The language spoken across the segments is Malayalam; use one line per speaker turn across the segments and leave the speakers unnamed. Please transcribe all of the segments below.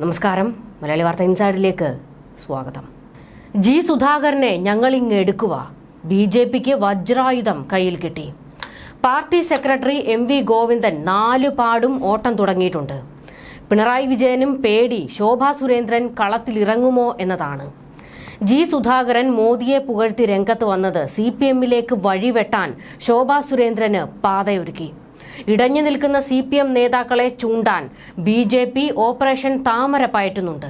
നമസ്കാരം. മലയാളി വാർത്ത ഇൻസൈഡിലേക്ക് സ്വാഗതം. ജി സുധാകരനെ ഞങ്ങൾ ഇങ്ങ് എടുക്കുക ബി ജെ പിക്ക് വജ്രായുധം കയ്യിൽ കിട്ടി. Party secretary M V Govindan നാലു പാടും ഓട്ടം തുടങ്ങിയിട്ടുണ്ട്. പിണറായി വിജയനും പേടി ശോഭാ സുരേന്ദ്രൻ കളത്തിലിറങ്ങുമോ എന്നതാണ്. ജി സുധാകരൻ മോദിയെ പുകഴ്ത്തി രംഗത്ത് വന്നത് സി പി എമ്മിലേക്ക് വഴിവെട്ടാൻ ശോഭാ സുരേന്ദ്രന് പാതയൊരുക്കി. ഇടഞ്ഞു നിൽക്കുന്ന സി പി എം നേതാക്കളെ ചൂണ്ടാൻ ബി ജെ പി ഓപ്പറേഷൻ താമര പയറ്റുന്നുണ്ട്.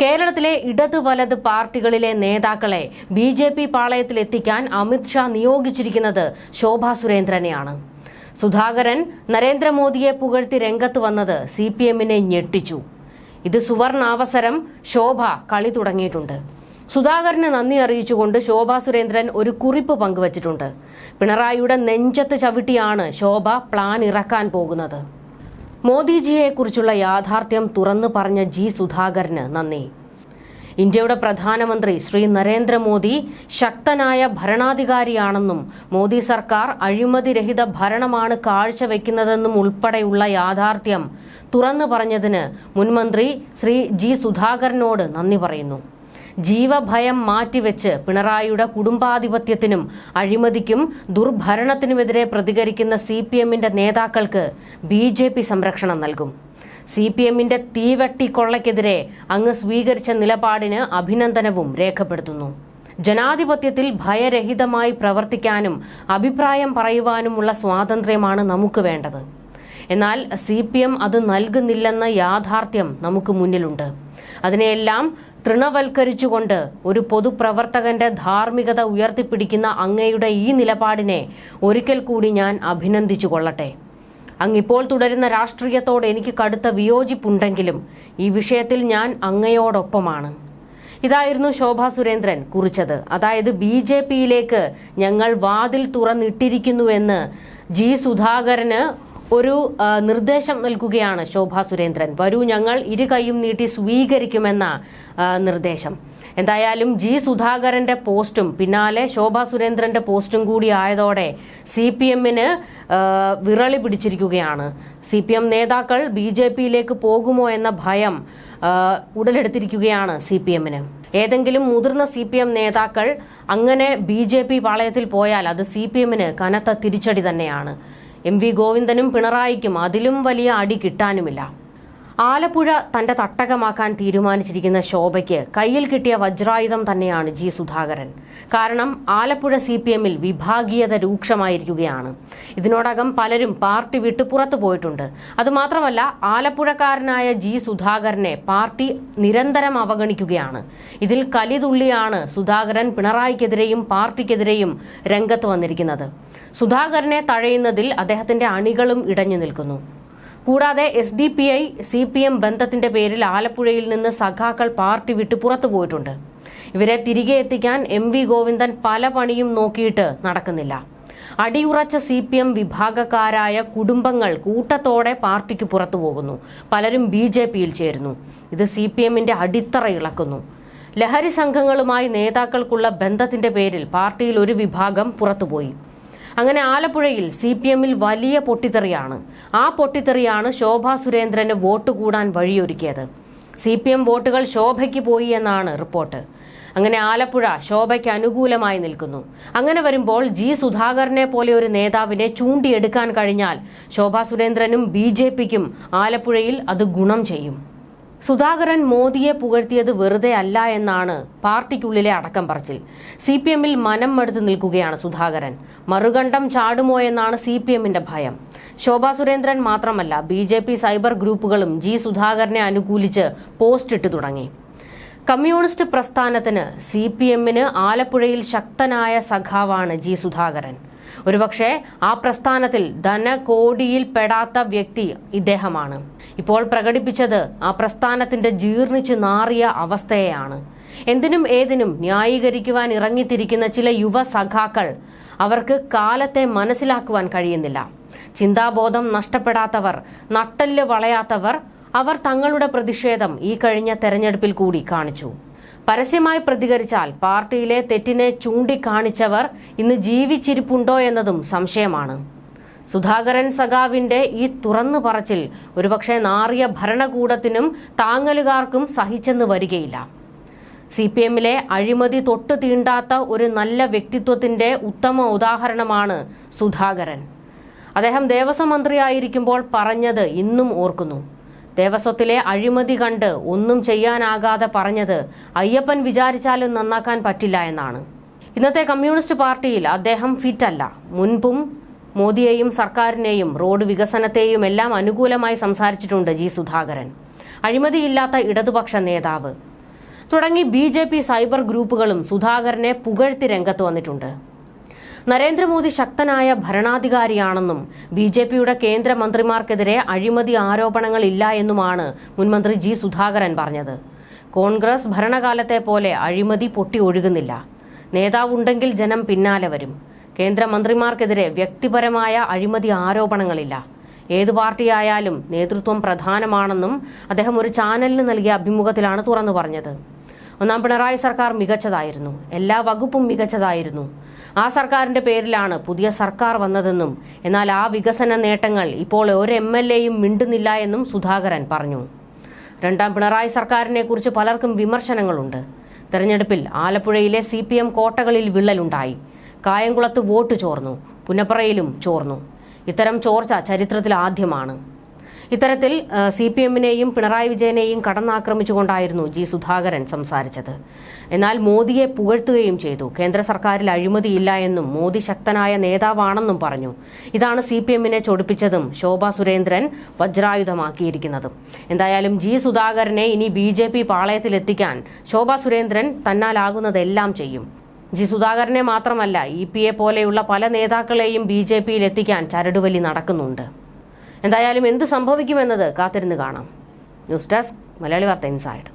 കേരളത്തിലെ ഇടത് വലത് പാർട്ടികളിലെ നേതാക്കളെ ബി ജെ പി പാളയത്തിലെത്തിക്കാൻ അമിത്ഷാ നിയോഗിച്ചിരിക്കുന്നത് ശോഭാ സുരേന്ദ്രനെയാണ്. സുധാകരൻ നരേന്ദ്രമോദിയെ പുകഴ്ത്തി രംഗത്ത് വന്നത് സി പി എമ്മിനെ ഞെട്ടിച്ചു. ഇത് സുവർണാവസരം ശോഭ കളി തുടങ്ങിയിട്ടുണ്ട്. സുധാകരന് നന്ദി അറിയിച്ചുകൊണ്ട് ശോഭാ സുരേന്ദ്രൻ ഒരു കുറിപ്പ് പങ്കുവച്ചിട്ടുണ്ട്. പിണറായിയുടെ നെഞ്ചത്ത് ചവിട്ടിയാണ് ശോഭ പ്ലാൻ ഇറക്കാൻ പോകുന്നത്. മോദിജിയെക്കുറിച്ചുള്ള യാഥാർത്ഥ്യം തുറന്നു പറഞ്ഞ ജി സുധാകരന് നന്ദി. ഇന്ത്യയുടെ പ്രധാനമന്ത്രി ശ്രീ നരേന്ദ്രമോദി ശക്തനായ ഭരണാധികാരിയാണെന്നും മോദി സർക്കാർ അഴിമതിരഹിത ഭരണമാണ് കാഴ്ചവെക്കുന്നതെന്നും ഉൾപ്പെടെയുള്ള യാഥാർത്ഥ്യം തുറന്നു പറഞ്ഞതിന് മുൻമന്ത്രി ശ്രീ ജി സുധാകരനോട് നന്ദി പറയുന്നു. ജീവഭയം മാറ്റിവെച്ച് പിണറായിയുടെ കുടുംബാധിപത്യത്തിനും അഴിമതിക്കും ദുർഭരണത്തിനുമെതിരെ പ്രതികരിക്കുന്ന സി പി എമ്മിന്റെ നേതാക്കൾക്ക് ബി ജെ പി സംരക്ഷണം നൽകും. സി പി എമ്മിന്റെ തീവെട്ടിക്കൊള്ളയ്ക്കെതിരെ അങ്ങ് സ്വീകരിച്ച നിലപാടിന് അഭിനന്ദനവും രേഖപ്പെടുത്തുന്നു. ജനാധിപത്യത്തിൽ ഭയരഹിതമായി പ്രവർത്തിക്കാനും അഭിപ്രായം പറയുവാനുമുള്ള സ്വാതന്ത്ര്യമാണ് നമുക്ക് വേണ്ടത്. എന്നാൽ സി പി എം അത് നൽകുന്നില്ലെന്ന യാഥാർത്ഥ്യം നമുക്ക് മുന്നിലുണ്ട്. അതിനെയെല്ലാം തൃണവൽക്കരിച്ചുകൊണ്ട് ഒരു പൊതുപ്രവർത്തകന്റെ ധാർമ്മികത ഉയർത്തിപ്പിടിക്കുന്ന അങ്ങയുടെ ഈ നിലപാടിനെ ഒരിക്കൽ കൂടി ഞാൻ അഭിനന്ദിച്ചു കൊള്ളട്ടെ. അങ്ങിപ്പോൾ തുടരുന്ന രാഷ്ട്രീയത്തോട് എനിക്ക് കടുത്ത വിയോജിപ്പുണ്ടെങ്കിലും ഈ വിഷയത്തിൽ ഞാൻ അങ്ങയോടൊപ്പമാണ്. ഇതായിരുന്നു ശോഭാ സുരേന്ദ്രൻ കുറിച്ചത്. അതായത് ബി ജെ പിയിലേക്ക് ഞങ്ങൾ വാതിൽ തുറന്നിട്ടിരിക്കുന്നുവെന്ന് ജി സുധാകരന് ഒരു നിർദ്ദേശം നൽകുകയാണ് ശോഭാ സുരേന്ദ്രൻ. വരൂ ഞങ്ങൾ ഇരു കൈയും നീട്ടി സ്വീകരിക്കുമെന്ന നിർദ്ദേശം. എന്തായാലും ജി സുധാകരന്റെ പോസ്റ്റും പിന്നാലെ ശോഭാ സുരേന്ദ്രന്റെ പോസ്റ്റും കൂടി ആയതോടെ സി പി എമ്മിന് വിറളി പിടിച്ചിരിക്കുകയാണ്. സി പി എം നേതാക്കൾ ബി ജെ പിയിലേക്ക് പോകുമോ എന്ന ഭയം ഉടലെടുത്തിരിക്കുകയാണ് സി പി എമ്മിന് ഏതെങ്കിലും മുതിർന്ന സി പി എം നേതാക്കൾ അങ്ങനെ ബി ജെ പി പാളയത്തിൽ പോയാൽ അത് സി പി എമ്മിന് കനത്ത തിരിച്ചടി തന്നെയാണ്. എം വി ഗോവിന്ദനും പിണറായിക്കും അതിലും വലിയ അടി കിട്ടാനുമില്ല. ആലപ്പുഴ തന്റെ തട്ടകമാക്കാൻ തീരുമാനിച്ചിരിക്കുന്ന ശോഭയ്ക്ക് കയ്യിൽ കിട്ടിയ വജ്രായുധം തന്നെയാണ് ജി സുധാകരൻ. കാരണം ആലപ്പുഴ സി പി എമ്മിൽ വിഭാഗീയത രൂക്ഷമായിരിക്കുകയാണ്. ഇതിനോടകം പലരും പാർട്ടി വിട്ടു പുറത്തു പോയിട്ടുണ്ട്. അതുമാത്രമല്ല ആലപ്പുഴക്കാരനായ ജി സുധാകരനെ പാർട്ടി നിരന്തരം അവഗണിക്കുകയാണ്. ഇതിൽ കലിതുള്ളിയാണ് സുധാകരൻ പിണറായിക്കെതിരെയും പാർട്ടിക്കെതിരെയും രംഗത്ത് വന്നിരിക്കുന്നത്. സുധാകരനെ തഴയുന്നതിൽ അദ്ദേഹത്തിന്റെ അണികളും ഇടഞ്ഞു നിൽക്കുന്നു. കൂടാതെ S D P I C P M ബന്ധത്തിന്റെ പേരിൽ ആലപ്പുഴയിൽ നിന്ന് സഖാക്കൾ പാർട്ടി വിട്ട് പുറത്തു പോയിട്ടുണ്ട്. ഇവരെ തിരികെ എത്തിക്കാൻ എം വി ഗോവിന്ദൻ പല പണിയും നോക്കിയിട്ട് നടക്കുന്നില്ല. അടിയുറച്ച സി പി എം വിഭാഗക്കാരായ കുടുംബങ്ങൾ കൂട്ടത്തോടെ പാർട്ടിക്ക് പുറത്തു പോകുന്നു. പലരും ബി ജെ പിയിൽ ചേരുന്നു. ഇത് സി പി എമ്മിന്റെ അടിത്തറ ഇളക്കുന്നു. ലഹരി സംഘങ്ങളുമായി നേതാക്കൾക്കുള്ള ബന്ധത്തിന്റെ പേരിൽ പാർട്ടിയിൽ ഒരു വിഭാഗം പുറത്തുപോയി. അങ്ങനെ ആലപ്പുഴയിൽ സി പി എമ്മിൽ വലിയ പൊട്ടിത്തെറിയാണ്. ആ പൊട്ടിത്തെറിയാണ് ശോഭാ സുരേന്ദ്രന് വോട്ട് കൂടാൻ വഴിയൊരുക്കിയത്. സി പി എം വോട്ടുകൾ ശോഭയ്ക്ക് പോയി എന്നാണ് റിപ്പോർട്ട്. അങ്ങനെ ആലപ്പുഴ ശോഭയ്ക്ക് അനുകൂലമായി നിൽക്കുന്നു. അങ്ങനെ വരുമ്പോൾ ജി സുധാകരനെ പോലെ ഒരു നേതാവിനെ ചൂണ്ടിയെടുക്കാൻ കഴിഞ്ഞാൽ ശോഭാ സുരേന്ദ്രനും ബി ആലപ്പുഴയിൽ അത് ഗുണം ചെയ്യും. സുധാകരൻ മോദിയെ പുകഴ്ത്തിയത് വെറുതെ അല്ല എന്നാണ് പാർട്ടിക്കുള്ളിലെ അടക്കം പറച്ചിൽ. സി പി എമ്മിൽ മനം മടുത്ത് നിൽക്കുകയാണ് സുധാകരൻ. മറുകണ്ഠം ചാടുമോ എന്നാണ് സി പി എമ്മിന്റെ ഭയം. ശോഭാ സുരേന്ദ്രൻ മാത്രമല്ല ബി ജെ പി സൈബർ ഗ്രൂപ്പുകളും ജി സുധാകരനെ അനുകൂലിച്ച് പോസ്റ്റ് ഇട്ടു തുടങ്ങി. കമ്മ്യൂണിസ്റ്റ് പ്രസ്ഥാനത്തിന് സി പി എമ്മിന് ആലപ്പുഴയിൽ ശക്തനായ സഖാവാണ് ജി സുധാകരൻ. ഒരുപക്ഷെ ആ പ്രസ്ഥാനത്തിൽ ധനകോടിയിൽ പെടാത്ത വ്യക്തി ഇദ്ദേഹമാണ്. ഇപ്പോൾ പ്രകടിപ്പിച്ചത് ആ പ്രസ്ഥാനത്തിന്റെ ജീർണിച്ചു നാറിയ അവസ്ഥയെയാണ്. എന്തിനും ഏതിനും ന്യായീകരിക്കുവാൻ ഇറങ്ങിത്തിരിക്കുന്ന ചില യുവ സഖാക്കൾ അവർക്ക് കാലത്തെ മനസ്സിലാക്കുവാൻ കഴിയുന്നില്ല. ചിന്താബോധം നഷ്ടപ്പെടാത്തവർ നട്ടൽ വളയാത്തവർ അവർ തങ്ങളുടെ പ്രതിഷേധം ഈ കഴിഞ്ഞ തെരഞ്ഞെടുപ്പിൽ കൂടി കാണിച്ചു. പരസ്യമായി പ്രതികരിച്ചാൽ പാർട്ടിയിലെ തെറ്റിനെ ചൂണ്ടിക്കാണിച്ചവർ ഇന്ന് ജീവിച്ചിരിപ്പുണ്ടോ എന്നതും സംശയമാണ്. സുധാകരൻ സഖാവിന്റെ ഈ തുറന്നു പറച്ചിൽ ഒരുപക്ഷെ നാറിയ ഭരണകൂടത്തിനും താങ്ങലുകാർക്കും സഹിച്ചെന്ന് വരികയില്ല. സി പി എമ്മിലെ അഴിമതി തൊട്ട് തീണ്ടാത്ത ഒരു നല്ല വ്യക്തിത്വത്തിന്റെ ഉത്തമ ഉദാഹരണമാണ് സുധാകരൻ. അദ്ദേഹം ദേവസ്വം മന്ത്രിയായിരിക്കുമ്പോൾ പറഞ്ഞത് ഇന്നും ഓർക്കുന്നു. ദേവസ്വത്തിലെ അഴിമതി കണ്ട് ഒന്നും ചെയ്യാനാകാതെ പറഞ്ഞത് അയ്യപ്പൻ വിചാരിച്ചാലും നന്നാക്കാൻ പറ്റില്ല എന്നാണ്. ഇന്നത്തെ കമ്മ്യൂണിസ്റ്റ് പാർട്ടിയിൽ അദ്ദേഹം ഫിറ്റല്ല. മുൻപും മോദിയെയും സർക്കാരിനെയും റോഡ് വികസനത്തെയും എല്ലാം അനുകൂലമായി സംസാരിച്ചിട്ടുണ്ട് ജി സുധാകരൻ. അഴിമതിയില്ലാത്ത ഇടതുപക്ഷ നേതാവ്. തുടങ്ങി ബി സൈബർ ഗ്രൂപ്പുകളും സുധാകരനെ പുകഴ്ത്തി രംഗത്ത് വന്നിട്ടുണ്ട്. നരേന്ദ്രമോദി ശക്തനായ ഭരണാധികാരിയാണെന്നും ബി ജെ പിയുടെ കേന്ദ്രമന്ത്രിമാർക്കെതിരെ അഴിമതി ആരോപണങ്ങൾ ഇല്ല എന്നുമാണ് മുൻമന്ത്രി ജി സുധാകരൻ പറഞ്ഞത്. കോൺഗ്രസ് ഭരണകാലത്തെ പോലെ അഴിമതി പൊട്ടി ഒഴുകുന്നില്ല. നേതാവുണ്ടെങ്കിൽ ജനം പിന്നാലെ വരും. കേന്ദ്രമന്ത്രിമാർക്കെതിരെ വ്യക്തിപരമായ അഴിമതി ആരോപണങ്ങളില്ല. ഏത് പാർട്ടിയായാലും നേതൃത്വം പ്രധാനമാണെന്നും അദ്ദേഹം ഒരു ചാനലിന് നൽകിയ അഭിമുഖത്തിലാണ് തുറന്നു പറഞ്ഞത്. ഒന്നാം പിണറായി സർക്കാർ മികച്ചതായിരുന്നു. എല്ലാ വകുപ്പും മികച്ചതായിരുന്നു. ആ സർക്കാരിന്റെ പേരിലാണ് പുതിയ സർക്കാർ വന്നതെന്നും എന്നാൽ ആ വികസന നേട്ടങ്ങൾ ഇപ്പോൾ ഒരു എം എൽ എയും മിണ്ടുന്നില്ല എന്നും സുധാകരൻ പറഞ്ഞു. രണ്ടാം പിണറായി സർക്കാരിനെ കുറിച്ച് പലർക്കും വിമർശനങ്ങളുണ്ട്. തെരഞ്ഞെടുപ്പിൽ ആലപ്പുഴയിലെ സി പി എം കോട്ടകളിൽ വിള്ളലുണ്ടായി. കായംകുളത്ത് വോട്ട് ചോർന്നു. പുന്നപ്പറയിലും ചോർന്നു. ഇത്തരം ചോർച്ച ചരിത്രത്തിൽ ആദ്യമാണ്. ഇത്തരത്തിൽ സി പി എമ്മിനെയും പിണറായി വിജയനെയും കടന്നാക്രമിച്ചുകൊണ്ടായിരുന്നു ജി സുധാകരൻ സംസാരിച്ചത്. എന്നാൽ മോദിയെ പുകഴ്ത്തുകയും ചെയ്തു. കേന്ദ്ര സർക്കാരിൽ അഴിമതിയില്ല എന്നും മോദി ശക്തനായ നേതാവാണെന്നും പറഞ്ഞു. ഇതാണ് സി പി എമ്മിനെ ചൊടിപ്പിച്ചതും ശോഭ സുരേന്ദ്രൻ വജ്രായുധമാക്കിയിരിക്കുന്നതും. എന്തായാലും ജി സുധാകരനെ ഇനി ബി ജെ പി പാളയത്തിലെത്തിക്കാൻ ശോഭ സുരേന്ദ്രൻ തന്നാലാകുന്നതെല്ലാം ചെയ്യും. ജി സുധാകരനെ മാത്രമല്ല ഇ പി എ പോലെയുള്ള പല നേതാക്കളെയും ബി ജെ പിയിൽ എത്തിക്കാൻ ചരടുവലി നടക്കുന്നുണ്ട്. എന്തായാലും എന്ത് സംഭവിക്കുമെന്നത് കാത്തിരുന്ന് കാണാം. ന്യൂസ് ഡെസ്ക് മലയാളി വാർത്ത ഇൻസൈഡ്.